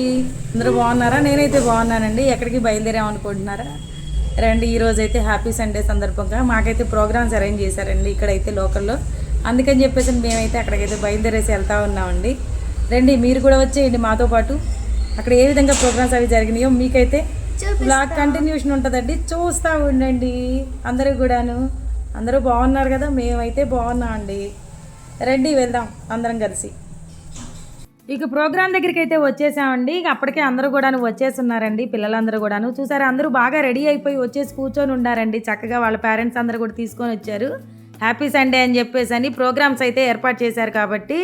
అందరూ బాగున్నారా? నేనైతే బాగున్నానండి. ఎక్కడికి బయలుదేరామనుకుంటున్నారా రండి ఈ రోజు అయితే హ్యాపీ సండే సందర్భంగా మాకైతే ప్రోగ్రామ్స్ అరేంజ్ చేశారండి ఇక్కడైతే లోకల్లో. అందుకని చెప్పేసి మేమైతే అక్కడికైతే బయలుదేరేసి వెళ్తా ఉన్నామండి. రండి మీరు కూడా వచ్చేయండి మాతో పాటు. అక్కడ ఏ విధంగా ప్రోగ్రామ్స్ అవి జరిగినాయో మీకైతే బ్లాగ్ కంటిన్యూషన్ ఉంటుందండి. చూస్తూ ఉండండి అందరూ కూడాను. అందరూ బాగున్నారు కదా? మేమైతే బాగున్నామండి. రండి వెళ్దాం అందరం కలిసి. ఇక ప్రోగ్రామ్ దగ్గరికి అయితే వచ్చేసామండి. ఇక అప్పటికే అందరూ కూడాను వచ్చేస్తున్నారండి పిల్లలందరూ కూడాను. చూసారా అందరూ బాగా రెడీ అయిపోయి వచ్చేసి కూర్చొని ఉన్నారండి చక్కగా వాళ్ళ పేరెంట్స్ అందరూ కూడా తీసుకొని వచ్చారు. హ్యాపీ సండే అని చెప్పేసి అని ప్రోగ్రామ్స్ అయితే ఏర్పాటు చేశారు కాబట్టి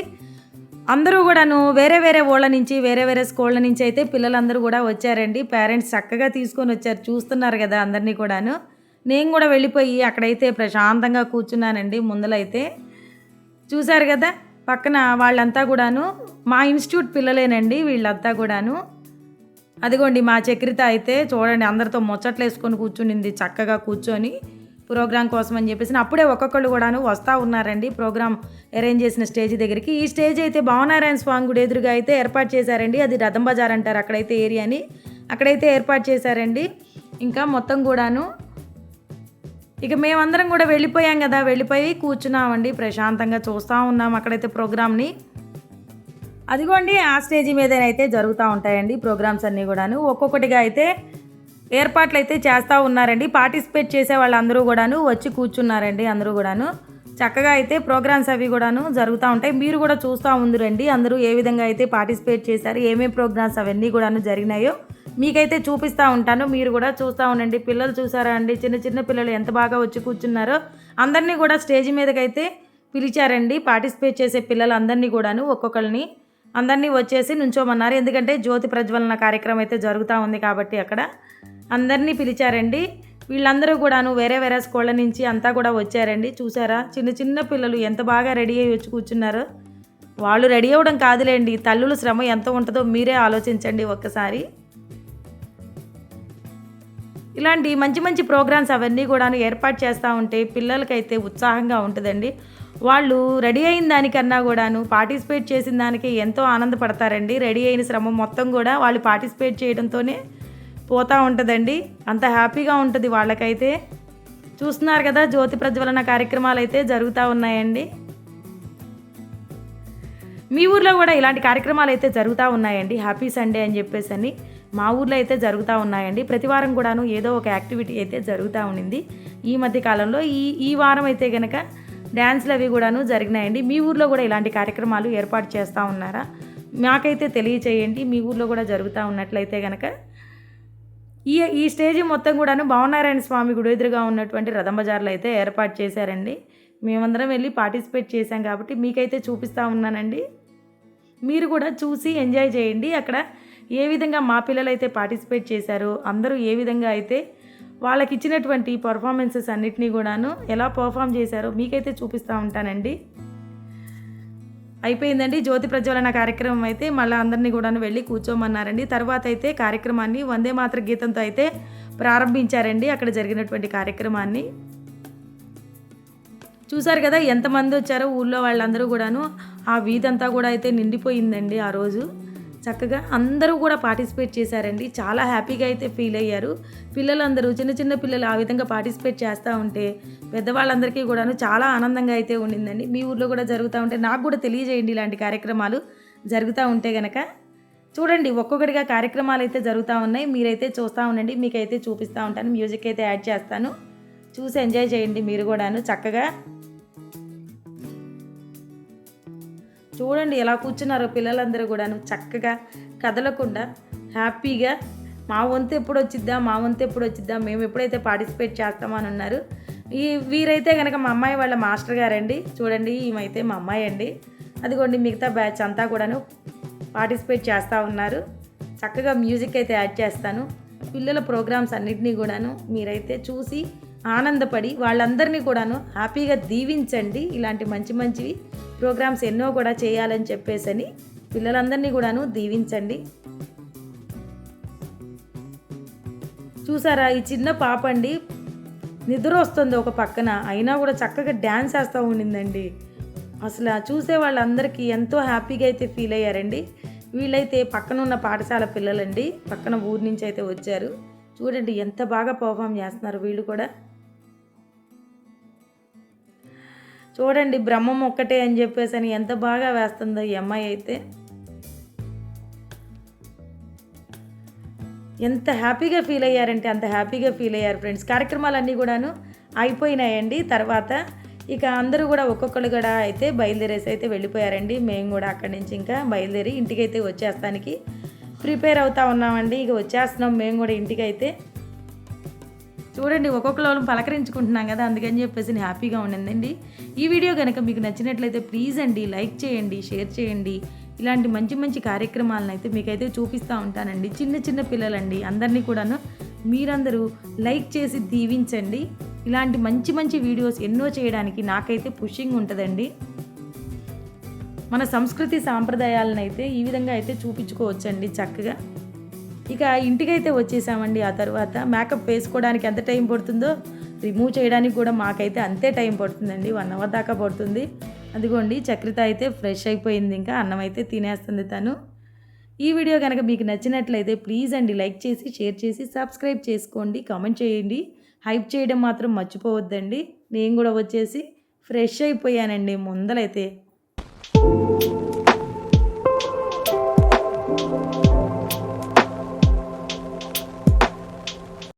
అందరూ కూడాను వేరే వేరే ఊళ్ళ నుంచి వేరే వేరే స్కూళ్ళ నుంచి అయితే పిల్లలందరూ కూడా వచ్చారండి. పేరెంట్స్ చక్కగా తీసుకొని వచ్చారు. చూస్తున్నారు కదా అందరినీ కూడాను. నేను కూడా వెళ్ళిపోయి అక్కడైతే ప్రశాంతంగా కూర్చున్నానండి ముందలైతే. చూశారు కదా? పక్కన వాళ్ళంతా కూడాను మా ఇన్స్టిట్యూట్ పిల్లలేనండి వీళ్ళంతా కూడాను. అదిగోండి మా చక్రిత అయితే చూడండి అందరితో ముచ్చట్లు వేసుకొని కూర్చునింది చక్కగా కూర్చొని ప్రోగ్రాం కోసం అని చెప్పేసి. అప్పుడే ఒక్కొక్కళ్ళు కూడాను వస్తూ ఉన్నారండి ప్రోగ్రాం అరేంజ్ చేసిన స్టేజ్ దగ్గరికి. ఈ స్టేజ్ అయితే భావనారాయణ స్వామి గుడి ఎదురుగా అయితే ఏర్పాటు చేశారండి. అది రథం బజార్ అంటారు అక్కడైతే ఏరియాని అక్కడైతే ఏర్పాటు చేశారండి. ఇంకా మొత్తం కూడాను ఇక మేమందరం కూడా వెళ్ళిపోయాం కదా వెళ్ళిపోయి కూర్చున్నామండి ప్రశాంతంగా చూస్తూ ఉన్నాం అక్కడైతే ప్రోగ్రామ్ని. అదిగోండి ఆ స్టేజ్ మీదనైతే జరుగుతూ ఉంటాయండి ప్రోగ్రామ్స్ అన్నీ కూడాను. ఒక్కొక్కటిగా అయితే ఏర్పాట్లు అయితే చేస్తూ ఉన్నారండి. పార్టిసిపేట్ చేసే వాళ్ళందరూ కూడాను వచ్చి కూర్చున్నారండి అందరూ కూడాను. చక్కగా అయితే ప్రోగ్రామ్స్ అవి కూడాను జరుగుతూ ఉంటాయి. మీరు కూడా చూస్తూ ఉందిరండి అందరూ ఏ విధంగా అయితే పార్టిసిపేట్ చేశారు ఏమేమి ప్రోగ్రామ్స్ అవన్నీ కూడాను జరిగినాయో. మీకైతే చూపిస్తూ ఉంటాను. మీరు కూడా చూస్తూ ఉండండి. పిల్లలు చూసారా అండి? చిన్న చిన్న పిల్లలు ఎంత బాగా వచ్చి కూర్చున్నారో అందరినీ కూడా స్టేజ్ మీదకైతే పిలిచారండి. పార్టిసిపేట్ చేసే పిల్లలు అందరినీ కూడాను ఒక్కొక్కరిని అందరినీ వచ్చేసి నుంచోమన్నారు. ఎందుకంటే జ్యోతి ప్రజ్వలన కార్యక్రమం అయితే జరుగుతూ ఉంది కాబట్టి అక్కడ అందరినీ పిలిచారండి. వీళ్ళందరూ కూడాను వేరే వేరే స్కూళ్ళ నుంచి అంతా కూడా వచ్చారండి. చూసారా? చిన్న చిన్న పిల్లలు ఎంత బాగా రెడీ అయ్యి వచ్చి కూర్చున్నారో. వాళ్ళు రెడీ అవ్వడం కాదులేండి. తల్లుల శ్రమ ఎంత ఉంటుందో మీరే ఆలోచించండి ఒక్కసారి. ఇలాంటి మంచి మంచి ప్రోగ్రామ్స్ అవన్నీ కూడాను ఏర్పాటు చేస్తూ ఉంటే పిల్లలకైతే ఉత్సాహంగా ఉంటుందండి. వాళ్ళు రెడీ అయిన దానికన్నా కూడాను పార్టిసిపేట్ చేసిన దానికి ఎంతో ఆనందపడతారండి. రెడీ అయిన శ్రమ మొత్తం కూడా వాళ్ళు పార్టిసిపేట్ చేయడంతోనే పోతూ ఉంటుందండి. అంత హ్యాపీగా ఉంటుంది వాళ్ళకైతే. చూస్తున్నారు కదా జ్యోతి ప్రజ్వలన కార్యక్రమాలు అయితే జరుగుతూ ఉన్నాయండి. మీ ఊర్లో కూడా ఇలాంటి కార్యక్రమాలు అయితే జరుగుతూ ఉన్నాయండి. హ్యాపీ సండే అని చెప్పేసి అని మా ఊర్లో అయితే జరుగుతూ ఉన్నాయండి. ప్రతి వారం కూడాను ఏదో ఒక యాక్టివిటీ అయితే జరుగుతూ ఉండింది. ఈ మధ్య కాలంలో ఈ ఈ వారం అయితే కనుక డ్యాన్స్లు అవి కూడాను జరిగినాయండి. మీ ఊర్లో కూడా ఇలాంటి కార్యక్రమాలు ఏర్పాటు చేస్తూ ఉన్నారా? మాకైతే తెలియచేయండి. మీ ఊర్లో కూడా జరుగుతూ ఉన్నట్లయితే కనుక ఈ ఈ స్టేజ్ మొత్తం కూడాను భావనారాయణ స్వామి గుడి ఎదురుగా ఉన్నటువంటి రథం బజార్లో అయితే ఏర్పాటు చేశారండి. మేమందరం వెళ్ళి పార్టిసిపేట్ చేశాం కాబట్టి మీకైతే చూపిస్తూ ఉన్నానండి. మీరు కూడా చూసి ఎంజాయ్ చేయండి. అక్కడ ఏ విధంగా మా పిల్లలు అయితే పార్టిసిపేట్ చేశారో అందరూ ఏ విధంగా అయితే వాళ్ళకి ఇచ్చినటువంటి పర్ఫార్మెన్సెస్ అన్నిటినీ కూడాను ఎలా పర్ఫామ్ చేశారో మీకైతే చూపిస్తూ ఉంటానండి. అయిపోయిందండి జ్యోతి ప్రజ్వలన కార్యక్రమం అయితే. మళ్ళీ అందరినీ కూడా వెళ్ళి కూర్చోమన్నారండి. తర్వాత అయితే కార్యక్రమాన్ని వందే మాత్ర గీతంతో అయితే ప్రారంభించారండి అక్కడ జరిగినటువంటి కార్యక్రమాన్ని. చూసారు కదా ఎంతమంది వచ్చారో ఊళ్ళో వాళ్ళందరూ కూడాను ఆ వీధంతా కూడా అయితే నిండిపోయిందండి ఆ రోజు. చక్కగా అందరూ కూడా పార్టిసిపేట్ చేశారండి. చాలా హ్యాపీగా అయితే ఫీల్ అయ్యారు. పిల్లలందరూ చిన్న చిన్న పిల్లలు ఆ విధంగా పార్టిసిపేట్ చేస్తూ ఉంటే పెద్దవాళ్ళందరికీ కూడాను చాలా ఆనందంగా అయితే ఉండిందండి. మీ ఊర్లో కూడా జరుగుతూ ఉంటే నాకు కూడా తెలియజేయండి ఇలాంటి కార్యక్రమాలు జరుగుతూ ఉంటే గనక. చూడండి ఒక్కొక్కటిగా కార్యక్రమాలు అయితే జరుగుతూ ఉన్నాయి. మీరైతే చూస్తూ ఉండండి మీకైతే చూపిస్తూ ఉంటాను మ్యూజిక్ అయితే యాడ్ చేస్తాను. చూసి ఎంజాయ్ చేయండి మీరు కూడాను. చక్కగా చూడండి ఎలా కూర్చున్నారో పిల్లలందరూ కూడాను చక్కగా కదలకుండా హ్యాపీగా మా వంతు ఎప్పుడు వచ్చిద్దా మా వంతు ఎప్పుడు వచ్చిద్దా మేము ఎప్పుడైతే పార్టిసిపేట్ చేస్తామని ఉన్నారు. ఈ వీరైతే కనుక మా అమ్మాయి వాళ్ళ మాస్టర్ గారండి. చూడండి ఈమైతే మా అమ్మాయి అండి. అదిగోండి మిగతా బ్యాచ్ అంతా కూడాను పార్టిసిపేట్ చేస్తూ ఉన్నారు. చక్కగా మ్యూజిక్ అయితే యాడ్ చేస్తాను. పిల్లల ప్రోగ్రామ్స్ అన్నింటినీ కూడాను మీరైతే చూసి ఆనందపడి వాళ్ళందరినీ కూడాను హ్యాపీగా దీవించండి. ఇలాంటి మంచి మంచివి ప్రోగ్రామ్స్ ఎన్నో కూడా చేయాలని చెప్పేసని పిల్లలందరినీ కూడాను దీవించండి. చూసారా ఈ చిన్న పాప అండి నిద్ర వస్తుంది ఒక పక్కన. అయినా కూడా చక్కగా డ్యాన్స్ వేస్తూ ఉండిందండి. అసలు చూసే వాళ్ళందరికీ ఎంతో హ్యాపీగా అయితే ఫీల్ అయ్యారండి. వీళ్ళైతే పక్కన ఉన్న పాఠశాల పిల్లలండి. పక్కన ఊరి నుంచి అయితే వచ్చారు. చూడండి ఎంత బాగా పర్ఫామ్ చేస్తున్నారు వీళ్ళు కూడా. చూడండి బ్రహ్మం ఒక్కటే అని చెప్పేసి అని ఎంత బాగా వేస్తుందో ఈ అమ్మాయి అయితే. ఎంత హ్యాపీగా ఫీల్ అయ్యారంటే అంత హ్యాపీగా ఫీల్ అయ్యారు ఫ్రెండ్స్. కార్యక్రమాలన్నీ కూడాను అయిపోయినాయండి. తర్వాత ఇక అందరూ కూడా ఒక్కొక్కరు కూడా అయితే బయలుదేరేసి అయితే వెళ్ళిపోయారండి. మేము కూడా అక్కడి నుంచి ఇంకా బయలుదేరి ఇంటికైతే వచ్చేస్తానికి ప్రిపేర్ అవుతా ఉన్నామండి. ఇక వచ్చేస్తున్నాం మేము కూడా ఇంటికి అయితే చూడండి ఒక్కొక్కరు పలకరించుకుంటున్నాం కదా అందుకని చెప్పేసి నేను హ్యాపీగా ఉండిందండి ఈ వీడియో కనుక మీకు నచ్చినట్లయితే ప్లీజ్ అండి లైక్ చేయండి షేర్ చేయండి. ఇలాంటి మంచి మంచి కార్యక్రమాలను అయితే మీకైతే చూపిస్తూ ఉంటానండి. చిన్న చిన్న పిల్లలండి అందరినీ కూడాను మీరందరూ లైక్ చేసి దీవించండి. ఇలాంటి మంచి మంచి వీడియోస్ ఎన్నో చేయడానికి నాకైతే పుషింగ్ ఉంటుందండి. మన సంస్కృతి సాంప్రదాయాలను అయితే ఈ విధంగా అయితే చూపించుకోవచ్చండి చక్కగా. ఇక ఇంటికైతే వచ్చేసామండి ఆ తర్వాత. మేకప్ వేసుకోవడానికి ఎంత టైం పడుతుందో రిమూవ్ చేయడానికి కూడా మాకైతే అంతే టైం పడుతుందండి. వన్ అవర్ దాకా పడుతుంది. అదిగోండి చక్రిత అయితే ఫ్రెష్ అయిపోయింది. ఇంకా అన్నం అయితే తినేస్తుంది తను. ఈ వీడియో కనుక మీకు నచ్చినట్లయితే ప్లీజ్ అండి లైక్ చేసి షేర్ చేసి సబ్స్క్రైబ్ చేసుకోండి. కామెంట్ చేయండి. హైప్ చేయడం మాత్రం మర్చిపోవద్దండి. నేను కూడా వచ్చేసి ఫ్రెష్ అయిపోయానండి ముందలైతే.